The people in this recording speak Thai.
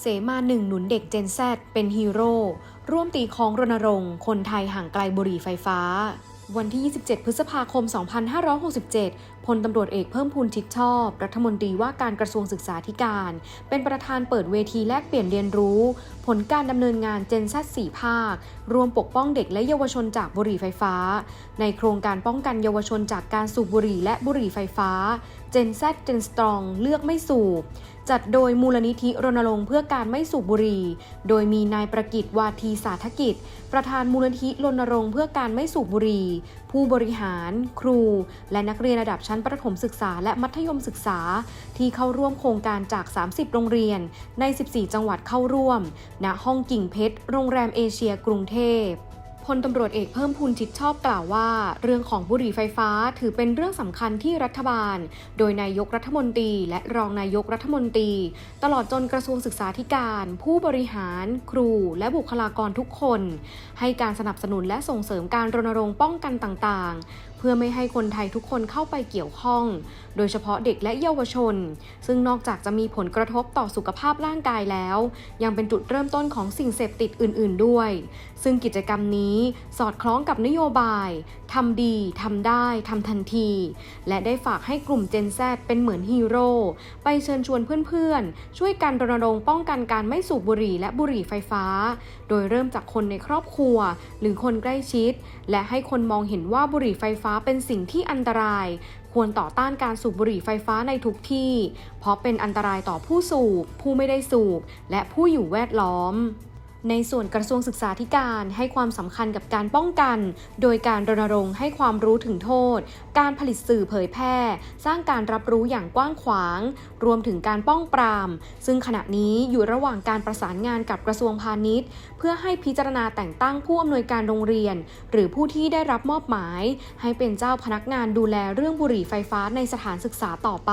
เสมาหนึ่งหนุนเด็กเจนแซเป็นฮีโร่ร่วมตีคองรณรงค์ คนไทยห่างไกลบุหรี่ไฟฟ้า วันที่ 27 พฤษภาคม 2567 พลตำรวจเอกเพิ่มพูนชิดชอบ รัฐมนตรีว่าการกระทรวงศึกษาธิการ เป็นประธานเปิดเวทีแลกเปลี่ยนเรียนรู้ ผลการดำเนินงานเจนแซ4ภาค รวมปกป้องเด็กและเยาวชนจากบุหรี่ไฟฟ้า ในโครงการป้องกันเยาวชนจากการสูบบุหรี่และบุหรี่ไฟฟ้า เจนแซเจนสตรองเลือกไม่สูบ จัดโดยมูลนิธิรณรงค์เพื่อการไม่สูบบุหรี่ โดยมีนายประกิตวาทีสาธกิจ ประธานมูลนิธิรณรงค์เพื่อการไม่สูบบุหรี่ ผู้บริหาร ครู และนักเรียนระดับชั้นประถมศึกษาและมัธยมศึกษา ที่เข้าร่วมโครงการจาก 30 โรงเรียน ใน 14 จังหวัดเข้าร่วม ณ ห้องกิ่งเพชร โรงแรมเอเชียกรุงเทพ พลตำรวจเอกเพิ่มพูนชิดชอบกล่าวว่า เรื่องของบุหรี่ไฟฟ้าถือเป็นเรื่องสำคัญที่รัฐบาล โดยนายกรัฐมนตรี และรองนายกรัฐมนตรี ตลอดจนกระทรวงศึกษาธิการ ผู้บริหาร ครู และบุคลากรทุกคน ให้การสนับสนุนและส่งเสริมการรณรงค์ป้องกันต่างๆ พื่อไม่ให้คนไทยทุกคนเข้าไปเกี่ยวข้อง โดยเฉพาะเด็กและเยาวชน ซึ่งนอกจากจะมีผลกระทบต่อสุขภาพร่างกายแล้ว ยังเป็นจุดเริ่มต้นของสิ่งเสพติดอื่น ๆ ด้วย ซึ่งกิจกรรมนี้สอดคล้องกับนโยบายทำดีทำได้ทำทันที และได้ฝากให้กลุ่ม Gen Z เป็นเหมือนฮีโร่ไปเชิญชวนเพื่อนๆ ช่วยกันรณรงค์ป้องกันการไม่สูบบุหรี่และบุหรี่ไฟฟ้า โดยเริ่มจากคนในครอบครัว หรือคนใกล้ชิด และให้คนมองเห็นว่าบุหรี่ไฟฟ้าเป็นสิ่งที่อันตราย ควรต่อต้านการสูบบุหรี่ไฟฟ้าในทุกที่ เพราะเป็นอันตรายต่อผู้สูบ ผู้ไม่ได้สูบ และผู้อยู่แวดล้อม ในส่วนกระทรวงศึกษาธิการให้ความสำคัญกับการป้องกัน โดยการรณรงค์ให้ความรู้ถึงโทษ การผลิตสื่อเผยแพร่ สร้างการรับรู้อย่างกว้างขวาง รวมถึงการป้องปราม ซึ่งขณะนี้อยู่ระหว่างการประสานงานกับกระทรวงพาณิชย์ เพื่อให้พิจารณาแต่งตั้งผู้อำนวยการโรงเรียน หรือผู้ที่ได้รับมอบหมาย ให้เป็นเจ้าพนักงานดูแลเรื่องบุหรี่ไฟฟ้าในสถานศึกษาต่อไป